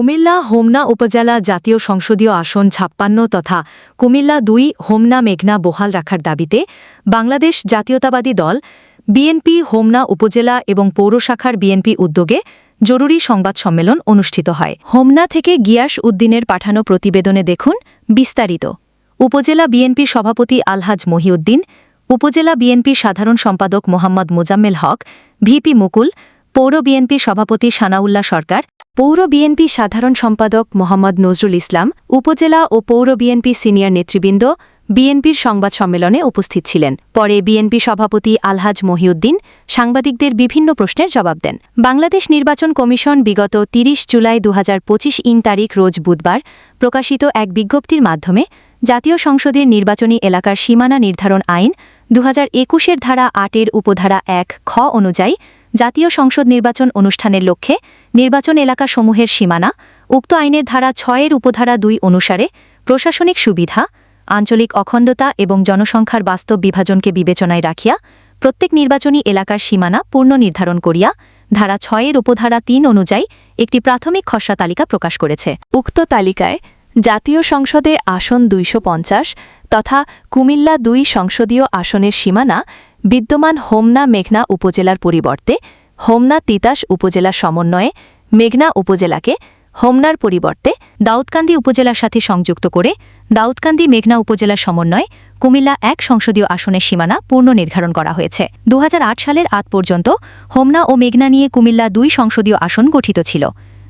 কুমিল্লা হোমনা উপজেলা জাতীয় সংসদীয় আসন ছাপ্পান্ন তথা কুমিল্লা দুই হোমনা মেঘনা বহাল রাখার দাবিতে বাংলাদেশ জাতীয়তাবাদী দল, বিএনপি হোমনা উপজেলা এবং পৌরশাখার বিএনপি উদ্যোগে জরুরি সংবাদ সম্মেলন অনুষ্ঠিত হয়। হোমনা থেকে গিয়াস উদ্দিনের পাঠানো প্রতিবেদনে দেখুন বিস্তারিত। উপজেলা বিএনপি সভাপতি আলহাজ মহিউদ্দিন, উপজেলা বিএনপি সাধারণ সম্পাদক মোহাম্মদ মোজাম্মেল হক, ভিপি মুকুল, পৌর বিএনপি সভাপতি সানাউল্লাহ সরকার পৌর বিএনপি সাধারণ সম্পাদক মোহাম্মদ নজরুল ইসলাম, উপজেলা ও পৌর বিএনপি সিনিয়র নেতৃবৃন্দ বিএনপির সংবাদ সম্মেলনে উপস্থিত ছিলেন। পরে বিএনপি সভাপতি আলহাজ মহিউদ্দিন সাংবাদিকদের বিভিন্ন প্রশ্নের জবাব দেন। বাংলাদেশ নির্বাচন কমিশন বিগত ৩০ জুলাই দুহাজার পঁচিশ ইং তারিখ রোজ বুধবার প্রকাশিত এক বিজ্ঞপ্তির মাধ্যমে জাতীয় সংসদের নির্বাচনী এলাকার সীমানা নির্ধারণ আইন দু হাজার একুশের ধারা আটের উপধারা এক খ অনুযায়ী জাতীয় সংসদ নির্বাচন অনুষ্ঠানের লক্ষ্যে নির্বাচন এলাকাসমূহের সীমানা, উক্ত আইনের ধারা ছয়ের উপধারা দুই অনুসারে প্রশাসনিক সুবিধা, আঞ্চলিক অখণ্ডতা এবং জনসংখ্যার বাস্তব বিভাজনকে বিবেচনায় রাখিয়া প্রত্যেক নির্বাচনী এলাকার সীমানা পূর্ণ নির্ধারণ করিয়া ধারা ছয়ের উপধারা তিন অনুযায়ী একটি প্রাথমিক খসড়া তালিকা প্রকাশ করেছে। উক্ত তালিকায় জাতীয় সংসদে আসন দুইশ পঞ্চাশ তথা কুমিল্লা দুই সংসদীয় আসনের সীমানা বিদ্যমান হোমনা মেঘনা উপজেলার পরিবর্তে হোমনা তিতাস উপজেলা সমন্বয়ে মেঘনা উপজেলাকে হোমনার পরিবর্তে দাউদকান্দি উপজেলার সাথে সংযুক্ত করে দাউদকান্দি মেঘনা উপজেলার সমন্বয়ে কুমিল্লা এক সংসদীয় আসনের সীমানা পূর্ণ নির্ধারণ করা হয়েছে। দু হাজার আট সালের আগ পর্যন্ত হোমনা ও মেঘনা নিয়ে কুমিল্লা দুই সংসদীয় আসন গঠিত ছিল।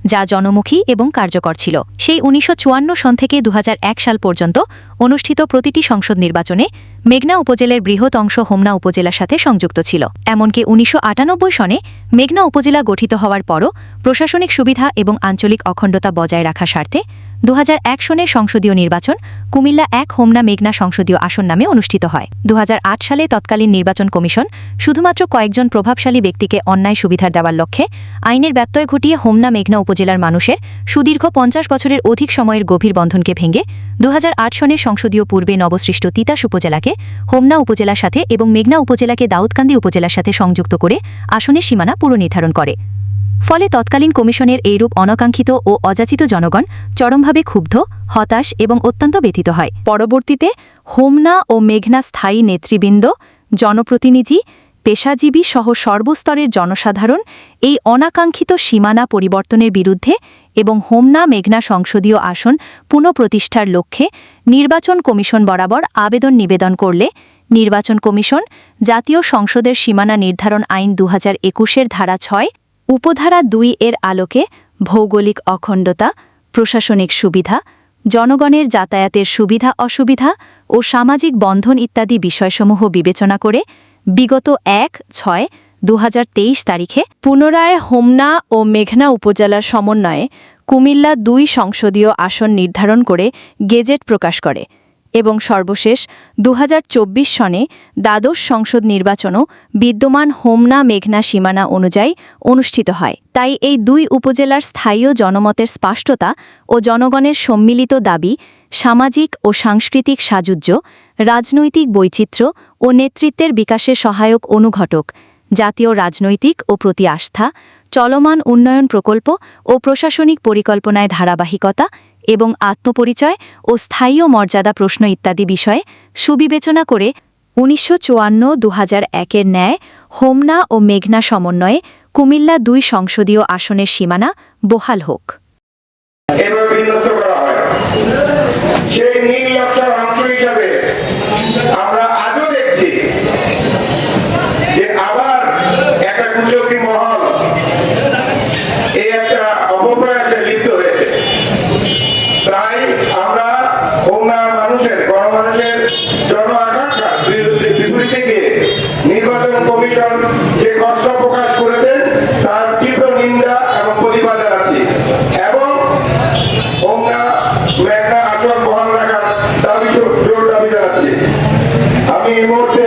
যা জনমুখী এবং কার্যকর ছিল। সেই উনিশশো চুয়ান্ন সন থেকে দু হাজার এক সাল পর্যন্ত অনুষ্ঠিত প্রতিটি সংসদ নির্বাচনে মেঘনা উপজেলার বৃহৎ অংশ হোমনা উপজেলার সাথে সংযুক্ত ছিল। এমনকি উনিশশো আটানব্বই সনে মেঘনা উপজেলা গঠিত হওয়ার পরও প্রশাসনিক সুবিধা এবং আঞ্চলিক অখণ্ডতা বজায় রাখার স্বার্থে দু সনের সংসদীয় নির্বাচন কুমিল্লা এক, হোমনা মেঘনা সংসদীয় আসন নামে অনুষ্ঠিত হয়। দুহাজার আট সালে তৎকালীন নির্বাচন কমিশন শুধুমাত্র কয়েকজন প্রভাবশালী ব্যক্তিকে অন্যায় সুবিধার দেওয়ার লক্ষ্যে আইনের ব্যত্যয় ঘটিয়ে হোমনা মেঘনা উপজেলার মানুষের সুদীর্ঘ পঞ্চাশ বছরের অধিক সময়ের গভীর বন্ধনকে ভেঙে দু সনের সংসদীয় পূর্বে নবসৃষ্ট তিতাস উপজেলাকে হোমনা উপজেলার সাথে এবং মেঘনা উপজেলাকে দাউদকান্দি উপজেলার সাথে সংযুক্ত করে আসনের সীমানা পুনর্নির্ধারণ করে। ফলে তৎকালীন কমিশনের এইরূপ অনাকাঙ্ক্ষিত ও অযাচিত জনগণ চরমভাবে ক্ষুব্ধ, হতাশ এবং অত্যন্ত ব্যথিত হয়। পরবর্তীতে হোমনা ও মেঘনা স্থায়ী নেতৃবৃন্দ, জনপ্রতিনিধি, পেশাজীবী সহ সর্বস্তরের জনসাধারণ এই অনাকাঙ্ক্ষিত সীমানা পরিবর্তনের বিরুদ্ধে এবং হোমনা মেঘনা সংসদীয় আসন পুনঃপ্রতিষ্ঠার লক্ষ্যে নির্বাচন কমিশন বরাবর আবেদন নিবেদন করলে নির্বাচন কমিশন জাতীয় সংসদের সীমানা নির্ধারণ আইন দু একুশের ধারা ছয় উপধারা দুই এর আলোকে ভৌগোলিক অখণ্ডতা, প্রশাসনিক সুবিধা, জনগণের যাতায়াতের সুবিধা অসুবিধা ও সামাজিক বন্ধন ইত্যাদি বিষয়সমূহ বিবেচনা করে বিগত এক, ছয় দু তারিখে পুনরায় হোমনা ও মেঘনা উপজেলার সমন্বয়ে কুমিল্লা দুই সংসদীয় আসন নির্ধারণ করে গেজেট প্রকাশ করে। এবং সর্বশেষ দু হাজার চব্বিশ সনে দ্বাদশ সংসদ নির্বাচনও বিদ্যমান হোমনা মেঘনা সীমানা অনুযায়ী অনুষ্ঠিত হয়। তাই এই দুই উপজেলার স্থায়ী জনমতের স্পষ্টতা ও জনগণের সম্মিলিত দাবি, সামাজিক ও সাংস্কৃতিক সাযুজ্য, রাজনৈতিক বৈচিত্র্য ও নেতৃত্বের বিকাশে সহায়ক অনুঘটক, জাতীয় রাজনৈতিক ও প্রতি আস্থা, চলমান উন্নয়ন প্রকল্প ও প্রশাসনিক পরিকল্পনায় ধারাবাহিকতা এবং আত্মপরিচয় ও স্থায়ী মর্যাদা প্রশ্ন ইত্যাদি বিষয়ে সুবিবেচনা করে উনিশশো চুয়ান্ন দু একের ন্যায় হোমনা ও মেঘনা সমন্বয়ে কুমিল্লা দুই সংসদীয় আসনের সীমানা বহাল হোক। সেই যে কষ্ট প্রকাশ করেছেন, তার তীব্র নিন্দা এবং প্রতিবাদ আছে এবং অঙ্গা মেঘনা আচরণ বহাল রাখার দাবি জোর দাবি জানাচ্ছি। আমি এই মুহূর্তে